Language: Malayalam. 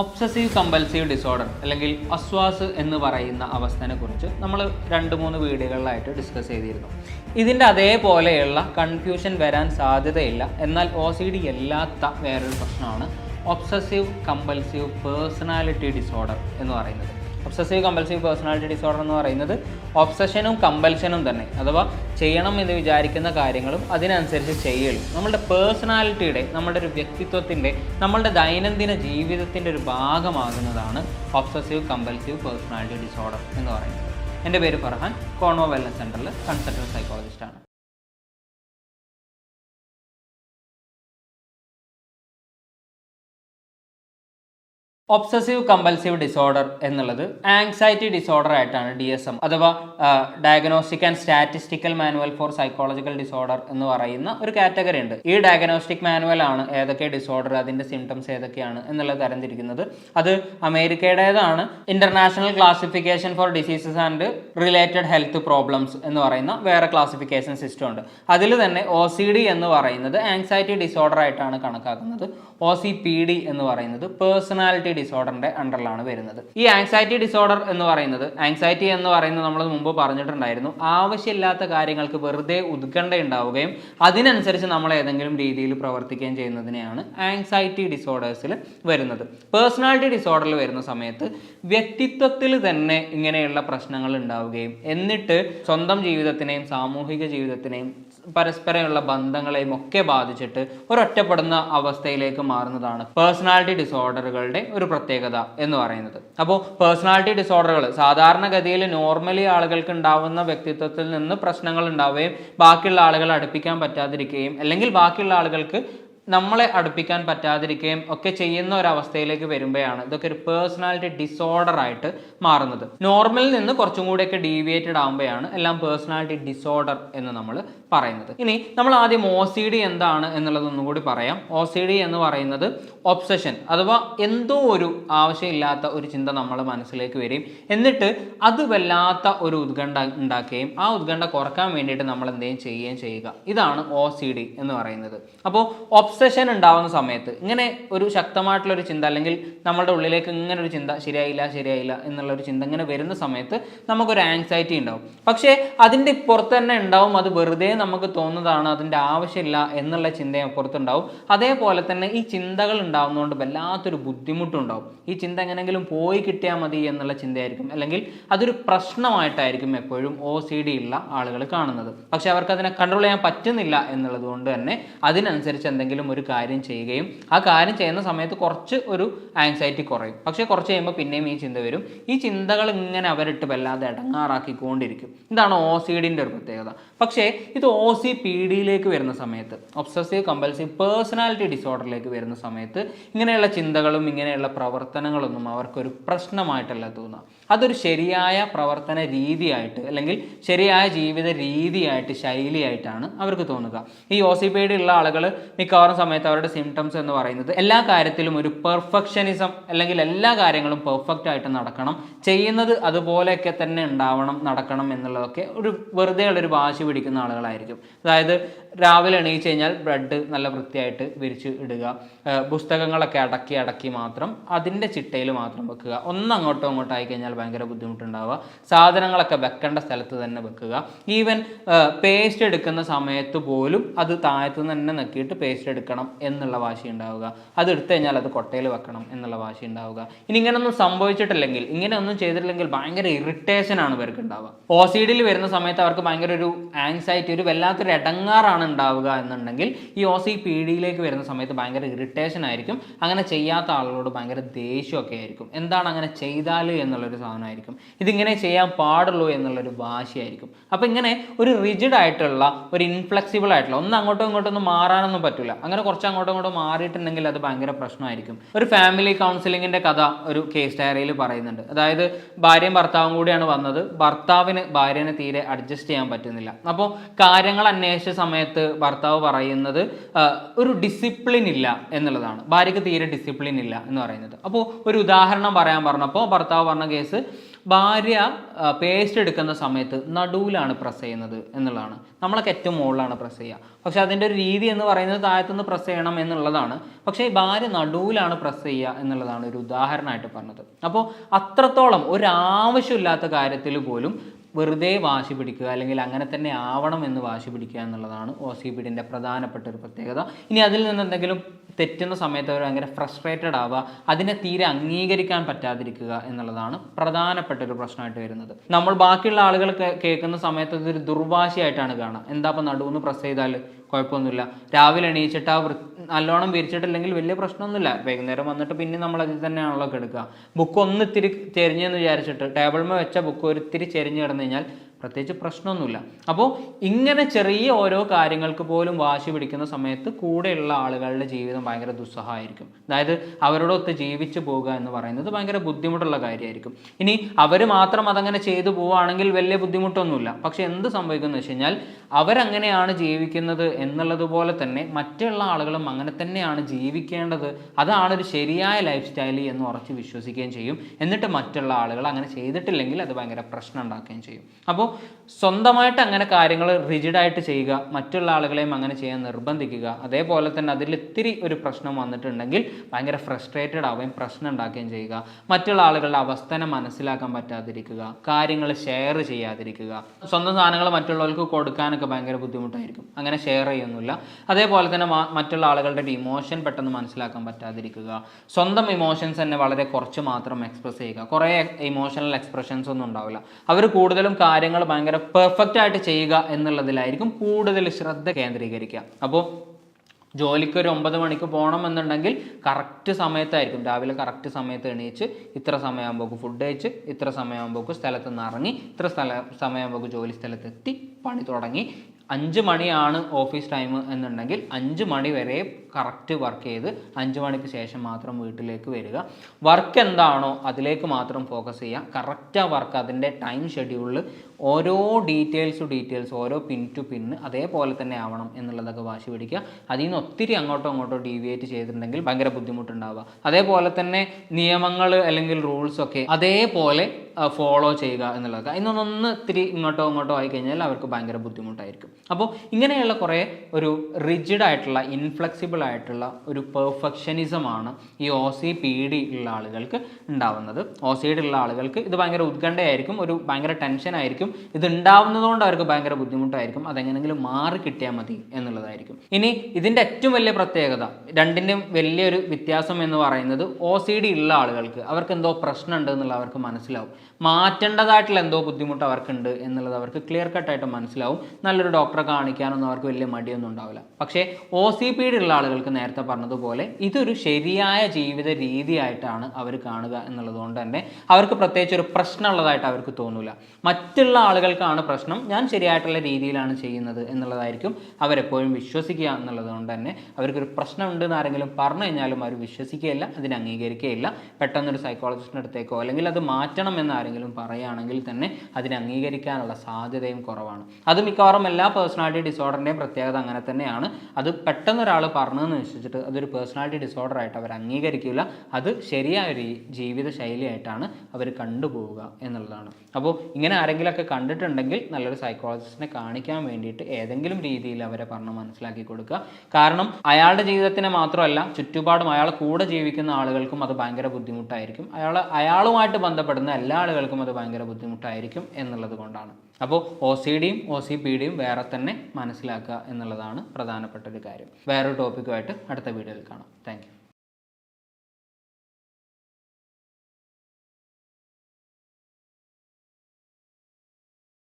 ഒബ്സസീവ് കമ്പൽസീവ് ഡിസോർഡർ അല്ലെങ്കിൽ അസ്വാസ് എന്ന് പറയുന്ന അവസ്ഥനെ കുറിച്ച് നമ്മൾ രണ്ട് മൂന്ന് വീഡിയോകളിലായിട്ട് ഡിസ്കസ് ചെയ്തിരുന്നു. ഇതിന്റെ അതേപോലെയുള്ള കൺഫ്യൂഷൻ വരാൻ സാധ്യതയില്ല. എന്നാൽ ഒ സി ഡി അല്ലാത്ത വേറൊരു പ്രശ്നമാണ് ഒബ്സസീവ് കമ്പൽസീവ് പേഴ്സണാലിറ്റി ഡിസോർഡർ എന്ന് പറയുന്നത്. ഒബ്സസീവ് കമ്പൽസീവ് പേഴ്സണാലിറ്റി ഡിസോർഡർ എന്ന് പറയുന്നത് ഒബ്സഷനും കമ്പൽഷനും തന്നെ. അഥവാ ചെയ്യണം എന്ന് വിചാരിക്കുന്ന കാര്യങ്ങളും അതിനനുസരിച്ച് ചെയ്യലും നമ്മുടെ പേഴ്സണാലിറ്റിയുടെ നമ്മുടെ ഒരു വ്യക്തിത്വത്തിന്റെ നമ്മളുടെ ദൈനംദിന ജീവിതത്തിന്റെ ഒരു ഭാഗമാകുന്നതാണ് ഒബ്സസീവ് കമ്പൽസീവ് പേഴ്സണാലിറ്റി ഡിസോർഡർ എന്ന് പറയുന്നത്. എന്റെ പേര് ഫർഹാൻ കോൺവോ വെൽനസ് സെന്ററിൽ കൺസൾട്ടന്റ് സൈക്കോളജിസ്റ്റാണ് ഒബ്സസീവ് കമ്പൽസീവ് ഡിസോർഡർ എന്നുള്ളത് ആങ്സൈറ്റി ഡിസോർഡർ ആയിട്ടാണ് ഡി എസ് എം അഥവാ diagnostic and statistical manual for psychological disorder എന്ന് പറയുന്ന ഒരു കാറ്റഗറി ഉണ്ട്. ഈ ഡയഗ്നോസ്റ്റിക് മാനുവൽ ആണ് ഏതൊക്കെ ഡിസോർഡർ അതിന്റെ സിംറ്റംസ് ഏതൊക്കെയാണ് എന്നുള്ളത് തരംതിരിക്കുന്നത്. അത് അമേരിക്കയുടേതാണ്. International classification for diseases and related health problems എന്ന് പറയുന്ന വേറെ ക്ലാസിഫിക്കേഷൻ സിസ്റ്റം ഉണ്ട്. അതിൽ തന്നെ ഒ സി ഡി എന്ന് പറയുന്നത് ആങ്സൈറ്റി ഡിസോർഡർ ആയിട്ടാണ് കണക്കാക്കുന്നത്. ഒ സി പി ഡി എന്ന് പറയുന്നത് പേഴ്സണാലിറ്റി ഡിസോർഡറിന്റെ അണ്ടറിലാണ് വരുന്നത്. ഈ ആങ്സൈറ്റി ഡിസോർഡർ എന്ന് പറയുന്നത് ആങ്സൈറ്റി എന്ന് പറയുന്നത് നമ്മൾ മുമ്പ് പറഞ്ഞിട്ടുണ്ടായിരുന്നു. ആവശ്യമില്ലാത്ത കാര്യങ്ങൾക്ക് വെറുതെ ഉത്കണ്ഠ ഉണ്ടാവുകയും അതിനനുസരിച്ച് നമ്മൾ ഏതെങ്കിലും രീതിയിൽ പ്രവർത്തിക്കുകയും ചെയ്യുന്നതിനെയാണ് ആങ്സൈറ്റി ഡിസോർഡേഴ്സിൽ വരുന്നത്. പേഴ്സണാലിറ്റി ഡിസോർഡറിൽ വരുന്ന സമയത്ത് വ്യക്തിത്വത്തിൽ തന്നെ ഇങ്ങനെയുള്ള പ്രശ്നങ്ങൾ ഉണ്ടാവുകയും എന്നിട്ട് സ്വന്തം ജീവിതത്തിനെയും സാമൂഹിക ജീവിതത്തിനെയും പരസ്പരമുള്ള ബന്ധങ്ങളെയും ഒക്കെ ബാധിച്ചിട്ട് ഒരൊറ്റപ്പെടുന്ന അവസ്ഥയിലേക്ക് മാറുന്നതാണ് പേഴ്സണാലിറ്റി ഡിസോർഡറുകളുടെ ഒരു പ്രത്യേകത എന്ന് പറയുന്നത്. അപ്പോൾ പേഴ്സണാലിറ്റി ഡിസോർഡറുകൾ സാധാരണഗതിയിൽ നോർമലി ആളുകൾക്ക് ഉണ്ടാവുന്ന വ്യക്തിത്വത്തിൽ നിന്ന് പ്രശ്നങ്ങൾ ഉണ്ടാവുകയും ബാക്കിയുള്ള ആളുകളെ അടുപ്പിക്കാൻ പറ്റാതിരിക്കുകയും അല്ലെങ്കിൽ ബാക്കിയുള്ള ആളുകൾക്ക് നമ്മളെ അടുപ്പിക്കാൻ പറ്റാതിരിക്കുകയും ഒക്കെ ചെയ്യുന്ന ഒരു അവസ്ഥയിലേക്ക് വരുമ്പോഴാണ് ഇതൊക്കെ ഒരു പേഴ്സണാലിറ്റി ഡിസോർഡർ ആയിട്ട് മാറുന്നത്. നോർമലിൽ നിന്ന് കുറച്ചും കൂടിയൊക്കെ ഡീവിയേറ്റഡ് ആകുമ്പോഴാണ് എല്ലാം പേഴ്സണാലിറ്റി ഡിസോർഡർ എന്ന് നമ്മൾ പറയുന്നത്. ഇനി നമ്മൾ ആദ്യം ഒ സി ഡി എന്താണ് എന്നുള്ളത് ഒന്നും കൂടി പറയാം. ഒ സി ഡി എന്ന് പറയുന്നത് ഒബ്സഷൻ അഥവാ എന്തോ ഒരു ആവശ്യമില്ലാത്ത ഒരു ചിന്ത നമ്മൾ മനസ്സിലേക്ക് വരികയും എന്നിട്ട് അത് വല്ലാത്ത ഒരു ഉത്കണ്ഠ ഉണ്ടാക്കുകയും ആ ഉത്കണ്ഠ കുറയ്ക്കാൻ വേണ്ടിയിട്ട് നമ്മൾ എന്തെങ്കിലും ചെയ്യുകയും ചെയ്യുക. ഇതാണ് ഒ സി ഡി എന്ന് പറയുന്നത്. അപ്പോൾ ഒബ്സഷൻ ഉണ്ടാവുന്ന സമയത്ത് ഇങ്ങനെ ഒരു ശക്തമായിട്ടുള്ള ഒരു ചിന്ത അല്ലെങ്കിൽ നമ്മുടെ ഉള്ളിലേക്ക് ഇങ്ങനെ ഒരു ചിന്ത ശരിയായില്ല ശരിയായില്ല എന്നുള്ള ഒരു ചിന്ത ഇങ്ങനെ വരുന്ന സമയത്ത് നമുക്കൊരു ആങ്സൈറ്റി ഉണ്ടാവും. പക്ഷേ അതിന്റെ പുറത്ത് തന്നെ ഉണ്ടാവും അത് വെറുതെ നമുക്ക് തോന്നുന്നതാണ് അതിന്റെ ആവശ്യമില്ല എന്നുള്ള ചിന്തയും പുറത്തുണ്ടാവും. അതേപോലെ തന്നെ ഈ ചിന്തകൾ ഉണ്ടാകുന്നതുകൊണ്ട് വല്ലാത്തൊരു ബുദ്ധിമുട്ടുണ്ടാവും. ഈ ചിന്ത എങ്ങനെങ്കിലും പോയി കിട്ടിയാൽ മതി എന്നുള്ള ചിന്തയായിരിക്കും. അല്ലെങ്കിൽ അതൊരു പ്രശ്നമായിട്ടായിരിക്കും എപ്പോഴും ഒ സി ഡി ഉള്ള ആളുകൾ കാണുന്നത്. പക്ഷെ അവർക്ക് അതിനെ കൺട്രോൾ ചെയ്യാൻ പറ്റുന്നില്ല എന്നുള്ളത് കൊണ്ട് തന്നെ അതിനനുസരിച്ച് എന്തെങ്കിലും ഒരു കാര്യം ചെയ്യുകയും ആ കാര്യം ചെയ്യുന്ന സമയത്ത് കുറച്ച് ഒരു ആങ്സൈറ്റി കുറയും. പക്ഷേ കുറച്ച് കഴിയുമ്പോൾ പിന്നെയും ഈ ചിന്ത വരും. ഈ ചിന്തകൾ ഇങ്ങനെ അവരിട്ട് വല്ലാതെ ഇടങ്ങാറാക്കിക്കൊണ്ടിരിക്കും. ഇതാണ് ഒ സി ഡിന്റെ ഒരു പ്രത്യേകത. പക്ഷേ ഇത് ഒ സി പി ഡിയിലേക്ക് വരുന്ന സമയത്ത് ഒബ്സസീവ് കമ്പൽസീവ് പേഴ്സണാലിറ്റി ഡിസോർഡറിലേക്ക് വരുന്ന സമയത്ത് ഇങ്ങനെയുള്ള ചിന്തകളും ഇങ്ങനെയുള്ള പ്രവർത്തനങ്ങളൊന്നും അവർക്കൊരു പ്രശ്നമായിട്ടല്ല തോന്നുക. അതൊരു ശരിയായ പ്രവർത്തന രീതിയായിട്ട് അല്ലെങ്കിൽ ശരിയായ ജീവിത രീതിയായിട്ട് ശൈലിയായിട്ടാണ് അവർക്ക് തോന്നുക. ഈ ഒ സി പി ഉള്ള ആളുകൾ മിക്കവാറും സമയത്ത് അവരുടെ സിംറ്റംസ് എന്ന് പറയുന്നത് എല്ലാ കാര്യത്തിലും ഒരു പെർഫെക്ഷനിസം അല്ലെങ്കിൽ എല്ലാ കാര്യങ്ങളും പെർഫെക്റ്റ് ആയിട്ട് നടക്കണം. ചെയ്യുന്നത് അതുപോലെയൊക്കെ തന്നെ ഉണ്ടാവണം നടക്കണം എന്നുള്ളതൊക്കെ ഒരു വെറുതെ ഉള്ളൊരു വാശി പിടിക്കുന്ന ആളുകളായിരിക്കും. അതായത് രാവിലെ എണീച്ച് കഴിഞ്ഞാൽ ബ്രെഡ് നല്ല വൃത്തിയായിട്ട് വിരിച്ച് ഇടുക പുസ്തകങ്ങളൊക്കെ അടക്കി അടക്കി മാത്രം അതിന്റെ ചിട്ടയിൽ മാത്രം വെക്കുക. ഒന്നങ്ങോട്ടും അങ്ങോട്ടായി കഴിഞ്ഞാൽ ഭയങ്കര ബുദ്ധിമുട്ടുണ്ടാവുക. സാധനങ്ങളൊക്കെ വെക്കേണ്ട സ്ഥലത്ത് തന്നെ വെക്കുക. ഈവൻ പേസ്റ്റ് എടുക്കുന്ന സമയത്ത് പോലും അത് താഴത്തു നിന്ന് തന്നെ നോക്കിയിട്ട് പേസ്റ്റ് എടുക്കണം എന്നുള്ള വാശി ഉണ്ടാവുക. അത് എടുത്തു കഴിഞ്ഞാൽ അത് കൊട്ടയിൽ വെക്കണം എന്നുള്ള വാശി ഉണ്ടാവുക. ഇനി ഇങ്ങനെയൊന്നും സംഭവിച്ചിട്ടില്ലെങ്കിൽ ഇങ്ങനെയൊന്നും ചെയ്തിട്ടില്ലെങ്കിൽ ഭയങ്കര ഇറിറ്റേഷൻ ആണ് ഇവർക്ക് ഉണ്ടാവുക. ഒ സി ഡിയിൽ വരുന്ന സമയത്ത് അവർക്ക് ഭയങ്കര ഒരു ആങ്സൈറ്റി ഒരു വല്ലാത്തൊരു ഇടങ്ങാറാണ് ഉണ്ടാവുക എന്നുണ്ടെങ്കിൽ ഈ ഒ സി പി ഡിയിലേക്ക് വരുന്ന സമയത്ത് ഭയങ്കര ഇറിറ്റേഷൻ ആയിരിക്കും. അങ്ങനെ ചെയ്യാത്ത ആളുകളോട് ഭയങ്കര ദേഷ്യമൊക്കെ ആയിരിക്കും. എന്താണ് അങ്ങനെ ചെയ്താൽ എന്നുള്ളൊരു സാധനമായിരിക്കും ഇതിങ്ങനെ ചെയ്യാൻ പാടുള്ളൂ എന്നുള്ളൊരു വാശിയായിരിക്കും. അപ്പോൾ ഇങ്ങനെ ഒരു റിജിഡ് ആയിട്ടുള്ള ഒരു ഇൻഫ്ലെക്സിബിൾ ആയിട്ടുള്ള ഒന്ന് അങ്ങോട്ടും ഇങ്ങോട്ടും ഒന്നും മാറാനൊന്നും പറ്റില്ല അങ്ങനെ കുറച്ച് അങ്ങോട്ടും ഇങ്ങോട്ടും മാറിയിട്ടുണ്ടെങ്കിൽ അത് ഭയങ്കര പ്രശ്നമായിരിക്കും. ഒരു ഫാമിലി കൗൺസിലിങ്ങിന്റെ കഥ ഒരു കേസ് ഡയറിയിൽ പറയുന്നുണ്ട്. അതായത് ഭാര്യയും ഭർത്താവും കൂടിയാണ് വന്നത്. ഭർത്താവിന് ഭാര്യനെ തീരെ അഡ്ജസ്റ്റ് ചെയ്യാൻ പറ്റുന്നില്ല. അപ്പോൾ കാര്യങ്ങൾ അന്വേഷിച്ച സമയത്ത് ഭർത്താവ് പറയുന്നത് ഒരു ഡിസിപ്ലിൻ ഇല്ല എന്നുള്ളതാണ്. ഭാര്യയ്ക്ക് തീരെ ഡിസിപ്ലിൻ ഇല്ല എന്ന് പറയുന്നത്. അപ്പോൾ ഒരു ഉദാഹരണം പറയാൻ പറഞ്ഞപ്പോൾ ഭർത്താവ് പറഞ്ഞ കേസ് ഭാര്യ പേസ്റ്റ് എടുക്കുന്ന സമയത്ത് നടുവിലാണ് പ്രസ് ചെയ്യുന്നത് എന്നുള്ളതാണ്. നമ്മളൊക്കെ ഏറ്റവും മുകളിലാണ് പ്രസ് ചെയ്യുക. പക്ഷെ അതിന്റെ ഒരു രീതി എന്ന് പറയുന്നത് താഴത്തുനിന്ന് പ്രസ് ചെയ്യണം എന്നുള്ളതാണ്. പക്ഷേ ഭാര്യ നടുവിലാണ് പ്രസ് ചെയ്യുക എന്നുള്ളതാണ് ഒരു ഉദാഹരണമായിട്ട് പറഞ്ഞത്. അപ്പോൾ അത്രത്തോളം ഒരാവശ്യമില്ലാത്ത കാര്യത്തിൽ പോലും വെറുതെ വാശി പിടിക്കുക അല്ലെങ്കിൽ അങ്ങനെ തന്നെ ആവണം എന്ന് വാശി പിടിക്കുക എന്നുള്ളതാണ് ഒ സി ബിഡിന്റെ പ്രധാനപ്പെട്ട ഒരു പ്രത്യേകത. ഇനി അതിൽ നിന്ന് എന്തെങ്കിലും തെറ്റുന്ന സമയത്ത് അവർ ഭയങ്കര ഫ്രസ്ട്രേറ്റഡ് ആവുക അതിനെ തീരെ അംഗീകരിക്കാൻ പറ്റാതിരിക്കുക എന്നുള്ളതാണ് പ്രധാനപ്പെട്ട ഒരു പ്രശ്നമായിട്ട് വരുന്നത്. നമ്മൾ ബാക്കിയുള്ള ആളുകൾ കേൾക്കുന്ന സമയത്ത് ഇതൊരു ദുർവാശിയായിട്ടാണ് കാണുക. എന്താ ഇപ്പം നടുവെന്ന് പ്രസ് ചെയ്താൽ കുഴപ്പമൊന്നുമില്ല. രാവിലെ എണീച്ചിട്ട് ആ വൃ നല്ലോണം വിരിച്ചിട്ടില്ലെങ്കിൽ വലിയ പ്രശ്നമൊന്നുമില്ല. വൈകുന്നേരം വന്നിട്ട് പിന്നെ നമ്മൾ അതിൽ തന്നെയാണല്ലോ കെടുക്കുക. ബുക്ക് ഒന്ന് ഇത്തിരി ചെരിഞ്ഞെന്ന് വിചാരിച്ചിട്ട് ടേബിൾമേ വെച്ച ബുക്ക് ഒരു ഇത്തിരി ചെരിഞ്ഞ് കിടന്നു കഴിഞ്ഞാൽ പ്രത്യേകിച്ച് പ്രശ്നമൊന്നുമില്ല. അപ്പോൾ ഇങ്ങനെ ചെറിയ ഓരോ കാര്യങ്ങൾക്ക് പോലും വാശി പിടിക്കുന്ന സമയത്ത് കൂടെയുള്ള ആളുകളുടെ ജീവിതം ഭയങ്കര ദുസ്സഹമായിരിക്കും. അതായത് അവരോടൊത്ത് ജീവിച്ചു പോകുക എന്ന് പറയുന്നത് ഭയങ്കര ബുദ്ധിമുട്ടുള്ള കാര്യമായിരിക്കും. ഇനി അവർ മാത്രം അതങ്ങനെ ചെയ്തു പോവുകയാണെങ്കിൽ വലിയ ബുദ്ധിമുട്ടൊന്നുമില്ല. പക്ഷെ എന്ത് സംഭവിക്കുന്നു വെച്ച് കഴിഞ്ഞാൽ അവരങ്ങനെയാണ് ജീവിക്കുന്നത് എന്നുള്ളതുപോലെ തന്നെ മറ്റുള്ള ആളുകളും അങ്ങനെ തന്നെയാണ് ജീവിക്കേണ്ടത്. അതാണ് ഒരു ശരിയായ ലൈഫ് സ്റ്റൈൽ എന്ന് ഉറച്ച് വിശ്വസിക്കുകയും ചെയ്യും. എന്നിട്ട് മറ്റുള്ള ആളുകൾ അങ്ങനെ ചെയ്തിട്ടില്ലെങ്കിൽ അത് ഭയങ്കര പ്രശ്നം ഉണ്ടാക്കുകയും ചെയ്യും. അപ്പോൾ സ്വന്തമായിട്ട് അങ്ങനെ കാര്യങ്ങൾ റിജിഡായിട്ട് ചെയ്യുക മറ്റുള്ള ആളുകളെയും അങ്ങനെ ചെയ്യാൻ നിർബന്ധിക്കുക. അതേപോലെ തന്നെ അതിൽ ഇത്തിരി ഒരു പ്രശ്നം വന്നിട്ടുണ്ടെങ്കിൽ ഭയങ്കര ഫ്രസ്ട്രേറ്റഡ് ആവുകയും പ്രശ്നം ഉണ്ടാക്കുകയും ചെയ്യുക. മറ്റുള്ള ആളുകളുടെ അവസ്ഥനെ മനസ്സിലാക്കാൻ പറ്റാതിരിക്കുക. കാര്യങ്ങൾ ഷെയർ ചെയ്യാതിരിക്കുക. സ്വന്തം സാധനങ്ങൾ മറ്റുള്ളവർക്ക് കൊടുക്കാനൊക്കെ ഭയങ്കര ബുദ്ധിമുട്ടായിരിക്കും. അങ്ങനെ ഷെയർ ചെയ്യുന്നില്ല. അതേപോലെ തന്നെ മറ്റുള്ള ആളുകളുടെ ഇമോഷൻ പെട്ടെന്ന് മനസ്സിലാക്കാൻ പറ്റാതിരിക്കുക. സ്വന്തം ഇമോഷൻസ് തന്നെ വളരെ കുറച്ച് മാത്രം എക്സ്പ്രസ് ചെയ്യുക. കുറേ ഇമോഷണൽ എക്സ്പ്രഷൻസ് ഒന്നും ഉണ്ടാവില്ല. അവർ കൂടുതലും കാര്യങ്ങൾ ഭയങ്കര പെർഫെക്റ്റ് ആയിട്ട് ചെയ്യുക എന്നുള്ളതിലായിരിക്കും കൂടുതൽ ശ്രദ്ധ കേന്ദ്രീകരിക്കുക. അപ്പോൾ ജോലിക്ക് ഒരു ഒമ്പത് മണിക്ക് പോകണം എന്നുണ്ടെങ്കിൽ കറക്റ്റ് സമയത്തായിരിക്കും. രാവിലെ കറക്റ്റ് സമയത്ത് എണീച്ച് ഇത്ര സമയമാകുമ്പോൾ ഫുഡ് കഴിച്ച് ഇത്ര സമയമാകുമ്പോൾ സ്ഥലത്ത് നിന്ന് ഇറങ്ങി ഇത്ര സ്ഥല സമയമാകുമ്പോൾ ജോലി സ്ഥലത്തെത്തി പണി തുടങ്ങി. അഞ്ച് മണിയാണ് ഓഫീസ് ടൈം എന്നുണ്ടെങ്കിൽ അഞ്ച് മണി വരെ കറക്റ്റ് വർക്ക് ചെയ്ത് അഞ്ച് മണിക്ക് ശേഷം മാത്രം വീട്ടിലേക്ക് വരിക. വർക്ക് എന്താണോ അതിലേക്ക് മാത്രം ഫോക്കസ് ചെയ്യുക. കറക്റ്റ് ആ വർക്ക് അതിന്റെ ടൈം ഷെഡ്യൂളിൽ ഓരോ ഡീറ്റെയിൽസ് ടു ഡീറ്റെയിൽസ് ഓരോ പിൻ ടു പിന്ന് അതേപോലെ തന്നെ ആവണം എന്നുള്ളതൊക്കെ വാശി പിടിക്കുക. അതിൽ നിന്ന് ഒത്തിരി അങ്ങോട്ടോ അങ്ങോട്ടോ ഡീവിയേറ്റ് ചെയ്തിട്ടുണ്ടെങ്കിൽ ഭയങ്കര ബുദ്ധിമുട്ടുണ്ടാവുക. അതേപോലെ തന്നെ നിയമങ്ങൾ അല്ലെങ്കിൽ റൂൾസ് ഒക്കെ അതേപോലെ ഫോളോ ചെയ്യുക എന്നുള്ളത് അതിനൊന്നൊന്ന് ഇത്തിരി ഇങ്ങോട്ടോ ഇങ്ങോട്ടോ ആയി കഴിഞ്ഞാൽ അവർക്ക് ഭയങ്കര ബുദ്ധിമുട്ടായിരിക്കും. അപ്പോൾ ഇങ്ങനെയുള്ള കുറേ ഒരു റിജിഡ് ആയിട്ടുള്ള ഇൻഫ്ലെക്സിബിൾ ആയിട്ടുള്ള ഒരു പെർഫെക്ഷനിസമാണ് ഈ ഒ സി പി ഡി ഉള്ള ആളുകൾക്ക് ഉണ്ടാവുന്നത്. ഒ സി ഡി ഉള്ള ആളുകൾക്ക് ഇത് ഭയങ്കര ഉത്കണ്ഠയായിരിക്കും ഒരു ഭയങ്കര ടെൻഷനായിരിക്കും ഇത് ഉണ്ടാവുന്നതുകൊണ്ട് അവർക്ക് ഭയങ്കര ബുദ്ധിമുട്ടായിരിക്കും. അതെങ്ങനെങ്കിലും മാറി കിട്ടിയാൽ മതി എന്നുള്ളതായിരിക്കും. ഇനി ഇതിന്റെ ഏറ്റവും വലിയ പ്രത്യേകത രണ്ടിന്റെയും വലിയൊരു വ്യത്യാസം എന്ന് പറയുന്നത് ഒ സി ഡി ഉള്ള ആളുകൾക്ക് അവർക്ക് എന്തോ പ്രശ്നമുണ്ട് എന്നുള്ളത് അവർക്ക് മനസ്സിലാവും. മാറ്റേണ്ടതായിട്ടുള്ള എന്തോ ബുദ്ധിമുട്ട് അവർക്കുണ്ട് എന്നുള്ളത് അവർക്ക് ക്ലിയർ കട്ടായിട്ട് മനസ്സിലാവും. നല്ലൊരു ഡോക്ടറെ കാണിക്കാനൊന്നും അവർക്ക് വലിയ മടിയൊന്നും ഉണ്ടാവില്ല. പക്ഷേ ഒ സി പി ഡി ഉള്ള ആളുകൾക്ക് നേരത്തെ പറഞ്ഞതുപോലെ ഇതൊരു ശരിയായ ജീവിത രീതിയായിട്ടാണ് അവർ കാണുക എന്നുള്ളതുകൊണ്ട് തന്നെ അവർക്ക് പ്രത്യേകിച്ച് ഒരു പ്രശ്നമുള്ളതായിട്ട് അവർക്ക് തോന്നില്ല മറ്റുള്ള ആളുകൾക്കാണ് പ്രശ്നം. ഞാൻ ശരിയായിട്ടുള്ള രീതിയിലാണ് ചെയ്യുന്നത് എന്നുള്ളതായിരിക്കും അവരെപ്പോഴും വിശ്വസിക്കുക എന്നുള്ളത് കൊണ്ട് തന്നെ. അവർക്കൊരു പ്രശ്നമുണ്ട് എന്ന് ആരെങ്കിലും പറഞ്ഞു കഴിഞ്ഞാലും അവർ വിശ്വസിക്കുകയില്ല അതിനെ അംഗീകരിക്കുകയില്ല. പെട്ടെന്നൊരു സൈക്കോളജിസ്റ്റിന്റെ അടുത്തേക്കോ അല്ലെങ്കിൽ അത് മാറ്റണം എന്നാരെങ്കിലും പറയുകയാണെങ്കിൽ തന്നെ അതിനെ അംഗീകരിക്കാനുള്ള സാധ്യതയും കുറവാണ്. അത് മിക്കവാറും എല്ലാ പേഴ്സണാലിറ്റി ഡിസോർഡറിന്റെയും പ്രത്യേകത അങ്ങനെ തന്നെയാണ്. അത് പെട്ടെന്ന് ഒരാൾ പറഞ്ഞതെന്ന് വിശ്വസിച്ചിട്ട് അതൊരു പേഴ്സണാലിറ്റി ഡിസോർഡർ ആയിട്ട് അവർ അംഗീകരിക്കില്ല. അത് ശരിയായ ഒരു ജീവിത ശൈലിയായിട്ടാണ് അവർ കണ്ടുപോവുക എന്നുള്ളതാണ്. അപ്പോൾ ഇങ്ങനെ ആരെങ്കിലുമൊക്കെ കണ്ടിട്ടുണ്ടെങ്കിൽ നല്ലൊരു സൈക്കോളജിസ്റ്റിനെ കാണിക്കാൻ വേണ്ടിയിട്ട് ഏതെങ്കിലും രീതിയിൽ അവരെ പറഞ്ഞ് മനസ്സിലാക്കി കൊടുക്കുക. കാരണം അയാളുടെ ജീവിതത്തിനെ മാത്രമല്ല ചുറ്റുപാടും അയാളെ കൂടെ ജീവിക്കുന്ന ആളുകൾക്കും അത് ഭയങ്കര ബുദ്ധിമുട്ടായിരിക്കും. അയാൾ അയാളുമായിട്ട് ബന്ധപ്പെടുന്ന എല്ലാ ആളുകൾക്കും അത് ഭയങ്കര ബുദ്ധിമുട്ടായിരിക്കും എന്നുള്ളത് കൊണ്ടാണ്. അപ്പോൾ ഒ സി ഡിയും ഒ സി പി ഡിയും വേറെ തന്നെ മനസ്സിലാക്കുക എന്നുള്ളതാണ് പ്രധാനപ്പെട്ട ഒരു കാര്യം. വേറൊരു ടോപ്പിക്കുമായിട്ട് അടുത്ത വീഡിയോയിൽ കാണാം. താങ്ക്